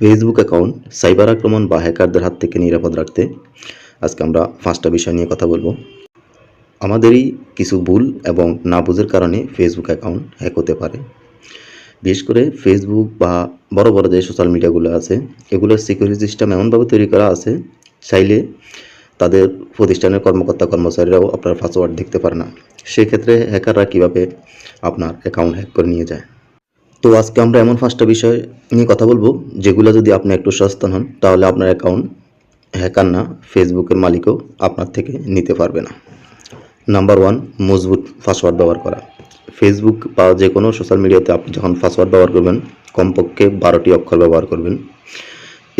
Facebook account cyber আক্রমণ বা হ্যাকারদের হাত থেকে নিরাপদ রাখতে আজকে আমরা পাঁচটা বিষয় নিয়ে কথা বলব। আমাদেরই কিছু ভুল এবং না বুঝের কারণে ফেসবুক অ্যাকাউন্ট হ্যাক হতে পারে। বিশেষ করে ফেসবুক বা বড় বড় যে সোশ্যাল মিডিয়াগুলো আছে, এগুলোর সিকিউরিটি সিস্টেম এমনভাবে তৈরি করা আছে, চাইলে তাদের প্রতিষ্ঠানের কর্মকর্তা, কর্মচারীরাও আপনার পাসওয়ার্ড দেখতে পারে না। সেক্ষেত্রে হ্যাকাররা কীভাবে আপনার অ্যাকাউন্ট হ্যাক করে নিয়ে যায়? তো আজকে আমরা এমন পাঁচটা বিষয় নিয়ে কথা বলব, যেগুলো যদি আপনি একটু সচেতন হন, তাহলে আপনার অ্যাকাউন্ট হ্যাকার না ফেসবুকের মালিকও আপনার থেকে নিতে পারবে না। নাম্বার ওয়ান মজবুত পাসওয়ার্ড ব্যবহার করা। ফেসবুক বা যে কোনো সোশ্যাল মিডিয়াতে আপনি যখন পাসওয়ার্ড ব্যবহার করবেন, কমপক্ষে বারোটি অক্ষর ব্যবহার করবেন।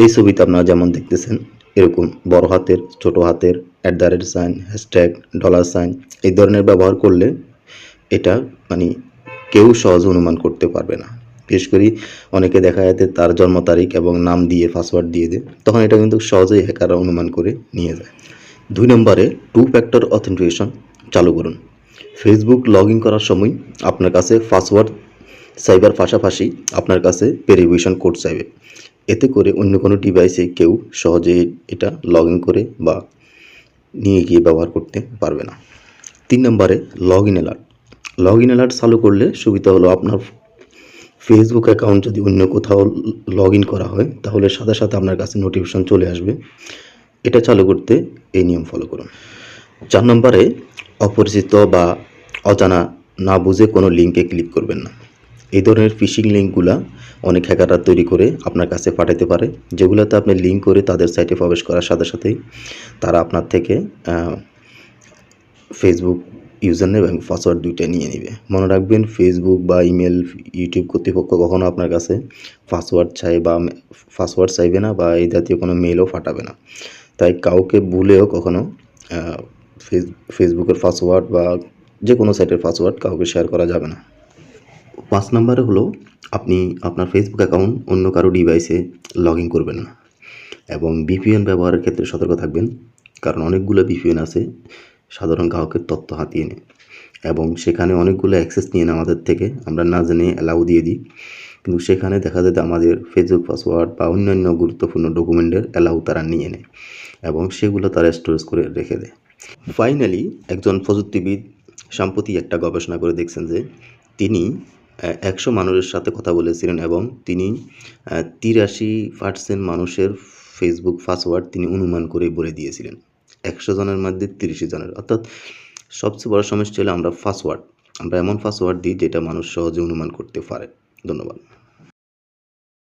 এই ছবিতে আপনারা যেমন দেখতেছেন, এরকম বড় হাতের, ছোট হাতের at the rate sign hashtag dollar sign এই ধরনের ব্যবহার করলে এটা মানে কেউ সহজে অনুমান করতে পারবে না। বিশেষ করে অনেকে দেখা যাচ্ছে তার জন্ম তারিখ এবং নাম দিয়ে পাসওয়ার্ড দিয়ে দেয়, তখন এটা কিন্তু সহজেই হ্যাকাররা অনুমান করে নিয়ে যায়। দুই নম্বরে টু ফ্যাক্টর অথেন্টিকেশন চালু করুন। ফেসবুক লগ ইন করার সময় আপনার কাছে পাসওয়ার্ড সাইবার পাশাপাশি আপনার কাছে ভেরিফিকেশন কোড চাইবে। এতে করে অন্য কোনো ডিভাইসে কেউ সহজে এটা লগ ইন করে বা নিয়ে গিয়ে ব্যবহার করতে পারবে না। তিন নম্বরে log in alert log in alert চালু করলে সুবিধা হলো আপনার ফেসবুক অ্যাকাউন্ট যদি অন্য কোথাও লগ ইন করা হয়, তাহলে সাথে সাথে আপনার কাছে নোটিফিকেশন চলে আসবে। এটা চালু করতে এই নিয়ম ফলো করুন। চার নম্বরে, অপরিচিত বা অজানা না বুঝে কোনো লিঙ্কে ক্লিক করবেন না। এই ধরনের ফিশিং লিঙ্কগুলা অনেক হ্যাকাররা তৈরি করে আপনার কাছে পাঠাতে পারে, যেগুলোতে আপনি লিঙ্ক করে তাদের সাইটে প্রবেশ করার সাথে সাথেই তারা আপনার থেকে ফেসবুক ইউজার নেম এবং পাসওয়ার্ড দুইটাই নিয়ে নেবে। মনে রাখবেন ফেসবুক বা ইমেল ইউটিউব কর্তৃপক্ষ কখনও আপনার কাছে পাসওয়ার্ড চাই বা পাসওয়ার্ড চাইবে না বা এই জাতীয় কোনো মেলও ফাটাবে না। তাই কাউকে ভুলেও কখনও ফেস- ফেসবুকের পাসওয়ার্ড বা যে কোনো সাইটের পাসওয়ার্ড কাউকে শেয়ার করা যাবে না। পাঁচ নম্বরে হলো, আপনি আপনার ফেসবুক অ্যাকাউন্ট অন্য কারও ডিভাইসে লগ ইন করবেন না। এবং বিপিএন ব্যবহারের ক্ষেত্রে সতর্ক থাকবেন, কারণ অনেকগুলো বিপিএন আছে। সাধারণ গ্রাহকের তথ্য হাতিয়ে নেয়। এবং সেখানে অনেকগুলো অ্যাক্সেস নিয়ে নেয় আমাদের থেকে। আমরা না জেনে অ্যালাউ দিয়ে দিই। কিন্তু সেখানে দেখা যায় যে আমাদের ফেসবুক পাসওয়ার্ড বা অন্যান্য গুরুত্বপূর্ণ ডকুমেন্টের অ্যালাউ তারা নিয়ে নেয় এবং সেগুলো তারা স্টোরেজ করে রেখে দেয়। ফাইনালি একজন প্রযুক্তিবিদ সম্প্রতি একটা গবেষণা করে দেখছেন যে তিনি একশো মানুষের সাথে কথা বলেছিলেন এবং তিনি তিরাশি পার্সেন্ট মানুষের ফেসবুক পাসওয়ার্ড তিনি অনুমান করে বলে দিয়েছিলেন। একশো জনের মধ্যে তিরিশ জনের। অর্থাৎ সবচেয়ে বড় সমস্যা হলো আমরা পাসওয়ার্ড আমরা এমন পাসওয়ার্ড দিই যেটা মানুষ সহজে অনুমান করতে পারে। ধন্যবাদ।